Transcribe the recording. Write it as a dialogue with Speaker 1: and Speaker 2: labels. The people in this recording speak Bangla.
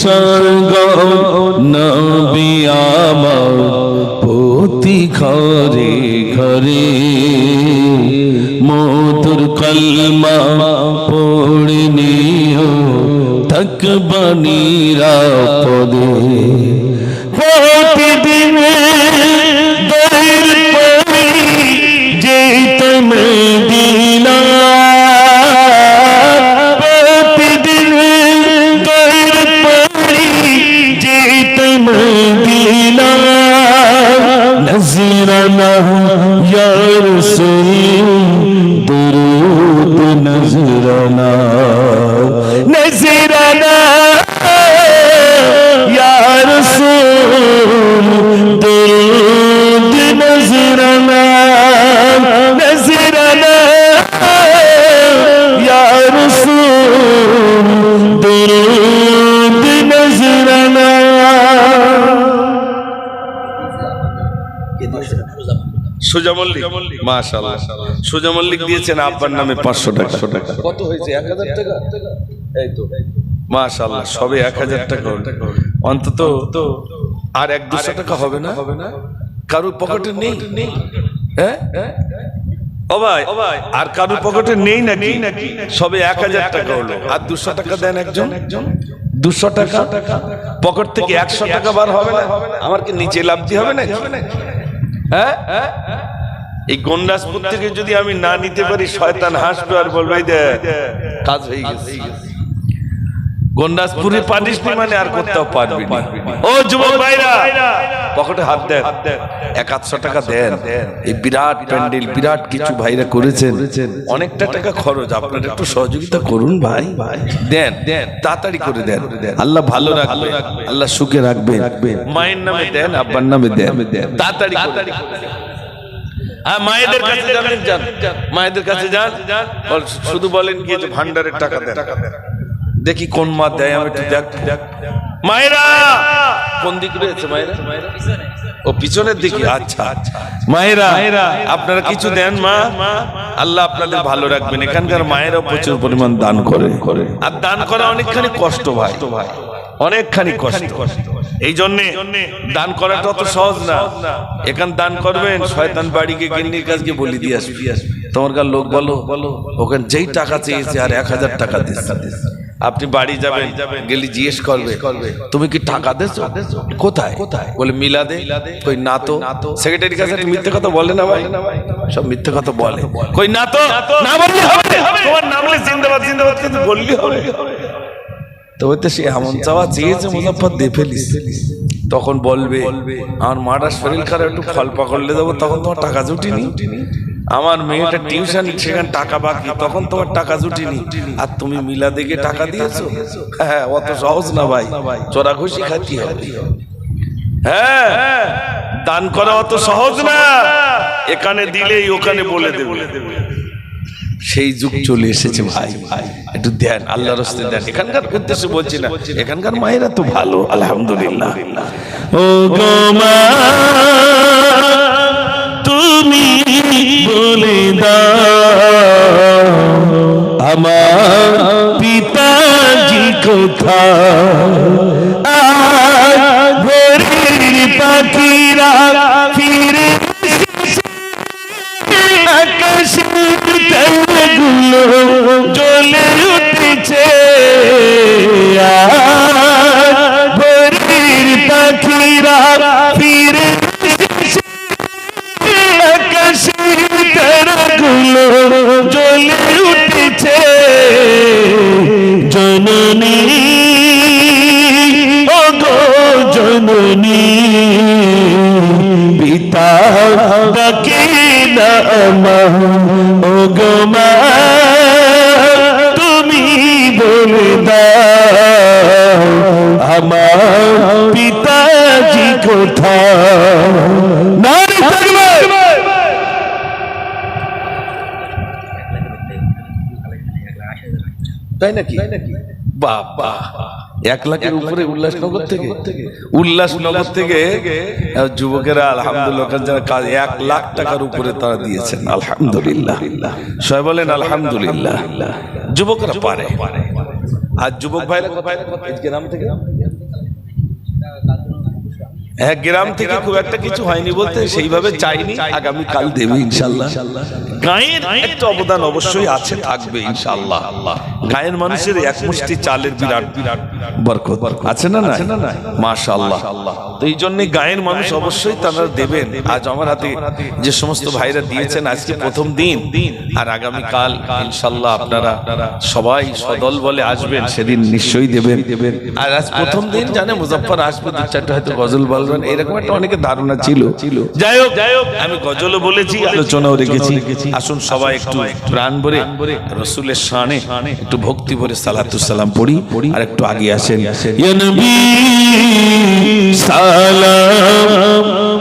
Speaker 1: স্বর্গ নবী আমার প্রতি ঘরে ঘরে। মধুর কলমা পড়ে নিও থাকবানিরা পদে নজরানা ইয়া রাসূল দুরূদ নজরানা। নজরানা।
Speaker 2: সুজা মল্লিক। মাশাআল্লাহ। সুজা মল্লিক দিয়েছেন আব্বার নামে পাঁচশো টাকা। কত হয়েছে? এক হাজার টাকা? এই তো। মাশাআল্লাহ সবে এক হাজার টাকা অন্তত আর এক দুশো টাকা হবে না? হবে না? কারোর পকেটে নেই? হ্যাঁ? ও ভাই আর কারোর পকেটে নেই নাকি? নাকি সবে এক হাজার টাকা হলো। আর দুশো টাকা দেন একজন? একজন। দুশো টাকা? পকেট থেকে একশো টাকা বার হবে না? আমার কি নিচে লাভতে হবে না। হ্যাঁ? এই গন্ডাসপুর থেকে যদি আমি না নিতে পারি, শয়তান হাসবে আর বলবে, "এই কাজ হয়ে গেছে। গন্ডাসপুরে পারিস মানে আর করতেও পারবি ও যুবক ভাইরা পকেটে হাত দেন। এক আটশো টাকা দেন। এই বিরাট প্যান্ডেল, বিরাট কিছু ভাইরা করেছেন। অনেকটা টাকা খরচ। আপনারা একটু সহযোগিতা করুন ভাই। দেন দেন তাড়াতাড়ি করে দেন। আল্লাহ ভালো রাখবে। আল্লাহ সুখে রাখবে। মায়ের নামে দেন, আব্বার নামে দেন। তাড়াতাড়ি হ্যাঁ মায়েদের কাছে যাবেন যান। মায়েদের কাছে যান। শুধু বলেন কি, যে ভান্ডারের টাকা দেন। দেখি কোন মা দেয়, আমি একটু দেখ মায়েরা! কোন দিক রয়েছে মায়েরা? ও পিছনের দিকে আচ্ছা। আচ্ছা। মায়েরা আপনারা কিছু দেন মা। আল্লাহ আপনাদের ভালো রাখবেন। এখানকার মায়েরাও প্রচুর পরিমাণ দান করে। আর দান করা অনেকখানি কষ্ট ভাই ভাই অনেকখানি কষ্ট। এই জন্য দান করাটা অত সহজ না। এখান দান করবেন শয়তান বাড়িকে গিন্নির কাছকে বলি দিয়ে আসবি। তোমার লোক বলো বলো ওখানে যেই টাকা চেয়েছে আর এক হাজার টাকা দিচ্ছে। আপনি বাড়ি যাবেন গেলি জিজ্ঞেস করবে তুমি কি টাকা দেছো? কোথায়? কোথায়? বলে মিলাদে কই না তো। সেক্রেটারির কাছে মিথ্যে কথা বলে না ভাই? সব মিথ্যে কথা বলে। কই না তো? না বললে হবে। তোমার নামলে জিন্দাবাদ জিন্দাবাদ কিন্তু বললি হবে। তবে তো সে এমন চাওয়া চেয়েছে মুজাফর দিয়ে ফেলিস। তখন বলবে আমার মাটা শরীর খারাপ একটু ফল পাকড়লে দেবো তখন তোমার টাকা জুটিনি। আমার মেয়েটা টিউশন সেখানে টাকা বাকি তখন তোমার টাকা জুটিনি আর তুমি মিলা দেখে টাকা দিয়েছ? হ্যাঁ অত সহজ না ভাই। চোরা ঘুষি খাতি হবে। হ্যাঁ দান করা অত সহজ না। এখানে দিলেই ওখানে বলে দেবে। সেই যুগ চলে এসেছে ভাই। একটু দেন আল্লাহ রস্তে দেন। এখানকার উদ্দেশ্যে বলছি না। এখানকার মায়েরা তো ভালো আলহামদুলিল্লাহ।
Speaker 1: ও গো মা। বলে দাও আমার পিতাজি কোথায়? ভোরের পাখিরা ফিরে তারাগুলো জ্বলে উঠেছে। ভোরের পাখিরা না আমার ও গো মা তুমি বলে দাও আমার পিতাজি কোথায়? নারী থাকবে
Speaker 2: তাই নাকি? বাবা। এক লাখের উপরে উল্লাসনগর থেকে। উল্লাসনগর থেকে যুবকেরা আলহামদুলিল্লাহ যারা কাজ এক লাখ টাকার উপরে তারা দিয়েছেন। আলহামদুলিল্লাহ। সবাই বলেন আলহামদুলিল্লাহ। যুবকরা পারে। আর যুবক ভাইরা গ্রাম থেকে। হ্যাঁ গ্রাম থেকে খুব একটা কিছু হয়নি বলতে সেইভাবে চাইনি। আগামী কাল দেবে ইনশাল্লাহ। গায়ের একটা অবদান অবশ্যই আছে থাকবে ইনশাল্লাহ গায়ের মানুষের এক মুষ্টি চালের বিরাট। বিরাট। বরকত। আছে না না মাশাআল্লাহ। তো এই জন্য গায়ের মানুষ অবশ্যই তারা দেবেন। আজ আমার হাতে যে সমস্ত ভাইরা দিয়েছেন আজকে প্রথম দিন। আর আগামী কাল ইনশাল্লাহ আপনারা সবাই সদল বলে আসবেন সেদিন নিশ্চয়ই দেবেন। দেবেন। আর আজ প্রথম দিন জানে মুজফফর আসবে দু চারটা হয়তো গজল বলবেন এরকম একটা অনেকে ধারণা ছিল। যাই হোক যাই হোক আমি গজলও বলেছি আলোচনাও রেখেছি। আসুন সবাই একটু প্রাণ ভরে রসুলের শানে একটু ভক্তি ভরে সালাতু সালাম পড়ি আর একটু আগে আসেন।
Speaker 1: সালাম।